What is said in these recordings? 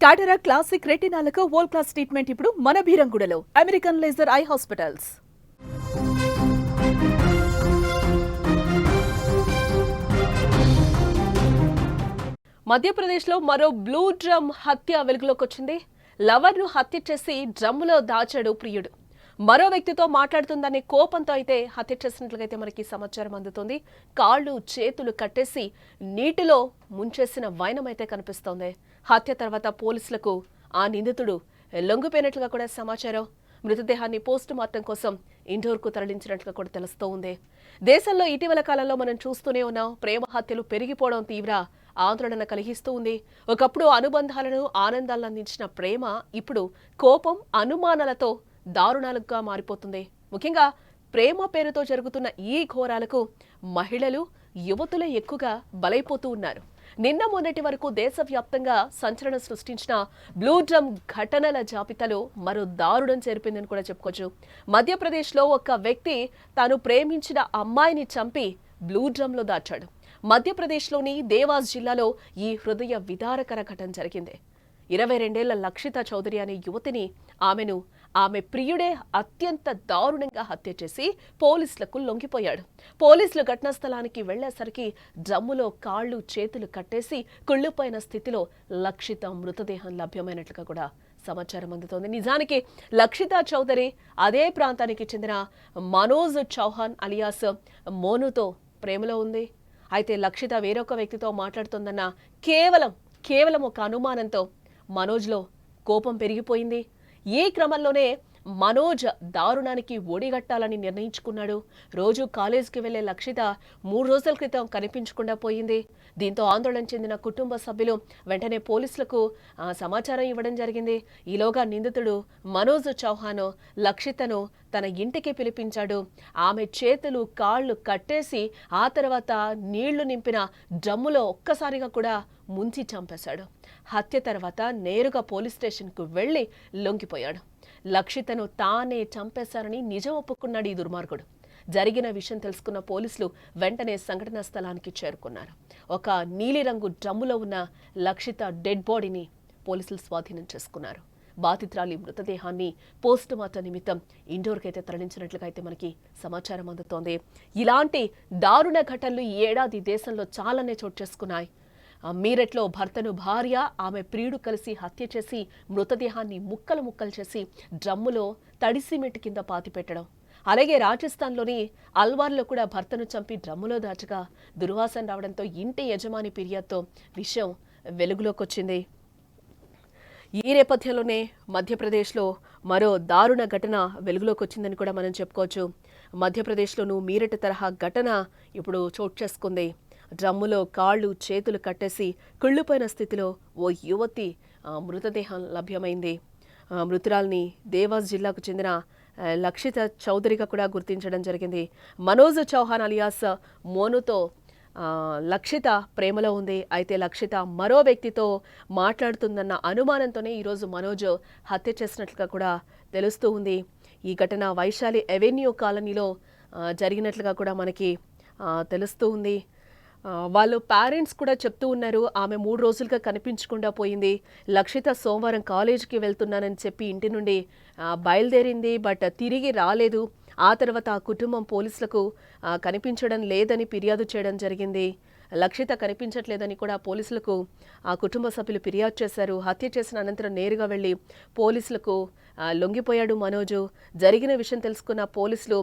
టాటరా classic రెటినాలకు world class treatment ఇప్పుడు మన బీరంగుడలో అమెరికన్ లేజర్ ఐ హాస్పిటల్స్ మధ్యప్రదేశ్లో మరో బ్లూ డ్రమ్ హత్య వెలుగులోకి వచ్చింది లవర్ను హత్య చేసి డ్రమ్ములో దాచాడు ప్రియుడు. మరో వ్యక్తితో మాట్లాడుతుందనే కోపంతో అయితే హత్య చేసినట్లుగైతే మనకి సమాచారం అందుతుంది. కాళ్ళు చేతులు కట్టేసి నీటిలో ముంచేసిన వైనం అయితే కనిపిస్తోంది. హత్య తర్వాత పోలీసులకు ఆ నిందితుడు లొంగిపోయినట్లుగా కూడా సమాచారం. మృతదేహాన్ని పోస్ట్ మార్టం కోసం ఇండోర్కు తరలించినట్లుగా కూడా తెలుస్తూ ఉంది దేశంలో ఇటీవల కాలంలో మనం చూస్తూనే ఉన్నాం ప్రేమ హత్యలు పెరిగిపోవడం తీవ్ర ఆందోళన కలిగిస్తూ ఉంది ఒకప్పుడు అనుబంధాలను ఆనందాలను అందించిన ప్రేమ ఇప్పుడు కోపం అనుమానాలతో దారుణాలుగా మారిపోతుంది. ముఖ్యంగా ప్రేమ పేరుతో జరుగుతున్న ఈ ఘోరాలకు మహిళలు యువతులే ఎక్కువగా బలైపోతూ ఉన్నారు. నిన్న మొన్నటి వరకు దేశవ్యాప్తంగా సంచలనం సృష్టించిన బ్లూ డ్రమ్ ఘటనల జాబితాలో మరో దారుణం చేరిపోయిందని కూడా చెప్పుకోవచ్చు. మధ్యప్రదేశ్లో ఒక వ్యక్తి తాను ప్రేమించిన అమ్మాయిని చంపి బ్లూ డ్రమ్లో దాచాడు. మధ్యప్రదేశ్లోని దేవాస్ జిల్లాలో ఈ హృదయ విదారకర ఘటన జరిగింది. ఇరవై రెండేళ్ళ లక్షిత చౌదరి అనే యువతిని ఆమెను ఆమె ప్రియుడే అత్యంత దారుణంగా హత్య చేసి పోలీసులకు లొంగిపోయాడు. పోలీసులు ఘటనా స్థలానికి వెళ్ళేసరికి డ్రమ్ములో కాళ్ళు చేతులు కట్టేసి కుళ్ళిపోయిన స్థితిలో లక్షిత మృతదేహం లభ్యమైనట్లుగా కూడా సమాచారం అందుతోంది. నిజానికి లక్షిత చౌదరి అదే ప్రాంతానికి చెందిన మనోజ్ చౌహాన్ అలియాస్ మోనుతో ప్రేమలో ఉంది. అయితే లక్షిత వేరొక వ్యక్తితో మాట్లాడుతోందన్న కేవలం కేవలం ఒక అనుమానంతో మనోజ్లో కోపం పెరిగిపోయింది. ఈ క్రమంలోనే మనోజ్ దారుణానికి ఒడిగట్టాలని నిర్ణయించుకున్నాడు. రోజు కాలేజీకి వెళ్ళే లక్షిత మూడు రోజుల క్రితం కనిపించకుండా పోయింది. దీంతో ఆందోళన చెందిన కుటుంబ సభ్యులు వెంటనే పోలీసులకు సమాచారం ఇవ్వడం జరిగింది. ఈలోగా నిందితుడు మనోజ్ చౌహాన్ లక్షితను తన ఇంటికి పిలిపించాడు. ఆమె చేతులు కాళ్ళు కట్టేసి ఆ తర్వాత నీళ్ళు నింపిన డ్రమ్ములో ఒక్కసారిగా కూడా ముంచి చంపేశాడు. హత్య తర్వాత నేరుగా పోలీస్ స్టేషన్కు వెళ్ళి లొంగిపోయాడు. లక్షితను తానే చంపేశారని నిజం ఒప్పుకున్నాడు ఈ దుర్మార్గుడు. జరిగిన విషయం తెలుసుకున్న పోలీసులు వెంటనే సంఘటనా స్థలానికి చేరుకున్నారు. ఒక నీలిరంగు డ్రమ్ములో ఉన్న లక్షిత డెడ్ బాడీని పోలీసులు స్వాధీనం చేసుకున్నారు. బాధితురాలి మృతదేహాన్ని పోస్ట్ మార్టం నిమిత్తం ఇండోర్కి అయితే తరలించినట్లుగా అయితే మనకి సమాచారం అందుతోంది. ఇలాంటి దారుణ ఘటనలు ఈ ఏడాది దేశంలో చాలానే చోటు చేసుకున్నాయి. మీరట్లో భర్తను భార్య ఆమె ప్రియుడు కలిసి హత్య చేసి మృతదేహాన్ని ముక్కలు ముక్కలు చేసి డ్రమ్ములో తడి సిమెంట్ కింద పాతిపెట్టడం అలాగే రాజస్థాన్లోని అల్వార్లో కూడా భర్తను చంపి డ్రమ్ములో దాచగా దుర్వాసన రావడంతో ఇంటి యజమాని ఫిర్యాదుతో విషయం వెలుగులోకి వచ్చింది ఈ నేపథ్యంలోనే మధ్యప్రదేశ్లో మరో దారుణ ఘటన వెలుగులోకి వచ్చిందని కూడా మనం చెప్పుకోవచ్చు. మధ్యప్రదేశ్లోనూ మీరట తరహా ఘటన ఇప్పుడు చోటు చేసుకుంది. డ్రమ్ములో కాళ్ళు చేతులు కట్టేసి కుళ్ళిపోయిన స్థితిలో ఓ యువతి మృతదేహం లభ్యమైంది. మృతురాల్ని దేవాస్ జిల్లాకు చెందిన లక్షిత చౌదరిగా కూడా గుర్తించడం జరిగింది. మనోజ్ చౌహాన్ అలియాస్ మోనుతో లక్షిత ప్రేమలో ఉంది. అయితే లక్షిత మరో వ్యక్తితో మాట్లాడుతుందన్న అనుమానంతోనే ఈరోజు మనోజ్ హత్య చేసినట్లుగా కూడా తెలుస్తూ ఉంది. ఈ ఘటన వైశాలి అవెన్యూ కాలనీలో జరిగినట్లుగా కూడా మనకి తెలుస్తూ ఉంది. వాళ్ళు పేరెంట్స్ కూడా చెప్తూ ఉన్నారు ఆమె మూడు రోజులుగా కనిపించకుండా పోయింది. లక్షిత సోమవారం కాలేజీకి వెళ్తున్నానని చెప్పి ఇంటి నుండి బయలుదేరింది బట్ తిరిగి రాలేదు. ఆ తర్వాత ఆ కుటుంబం పోలీసులకు కనిపించడం లేదని ఫిర్యాదు చేయడం జరిగింది. లక్షిత కనిపించట్లేదని కూడా పోలీసులకు ఆ కుటుంబ సభ్యులు ఫిర్యాదు చేశారు. హత్య చేసిన అనంతరం నేరుగా వెళ్ళి పోలీసులకు లొంగిపోయాడు మనోజు. జరిగిన విషయం తెలుసుకున్న పోలీసులు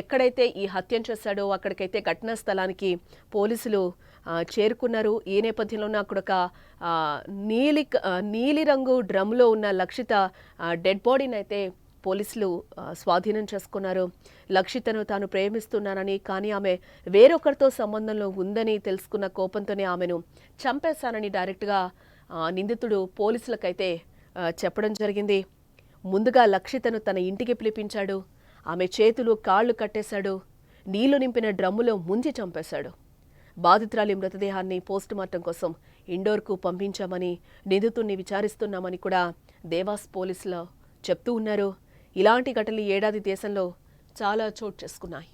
ఎక్కడైతే ఈ హత్యం చేశాడో అక్కడికైతే ఘటనా స్థలానికి పోలీసులు చేరుకున్నారు. ఈ నేపథ్యంలోనే అక్కడ ఒక నీలి నీలిరంగు డ్రమ్లో ఉన్న లక్షిత డెడ్ బాడీని అయితే పోలీసులు స్వాధీనం చేసుకున్నారు. లక్షితను తాను ప్రేమిస్తున్నానని కానీ ఆమె వేరొకరితో సంబంధంలో ఉందని తెలుసుకున్న కోపంతోనే ఆమెను చంపేశానని డైరెక్ట్గా ఆ, నిందితుడు పోలీసులకైతే చెప్పడం జరిగింది. ముందుగా లక్షితను తన ఇంటికి పిలిపించాడు. ఆమె చేతులు కాళ్ళు కట్టేశాడు. నీళ్ళు నింపిన డ్రమ్ములో ముంచి చంపేశాడు. బాధితురాలి మృతదేహాన్ని పోస్టుమార్టం కోసం ఇండోర్కు పంపించామని నిందితుణ్ణి విచారిస్తున్నామని కూడా దేవాస్ పోలీసులు చెప్తూ ఉన్నారు. ఇలాంటి ఘటనలు ఏడాది దేశంలో చాలా చోటు చేసుకున్నాయి.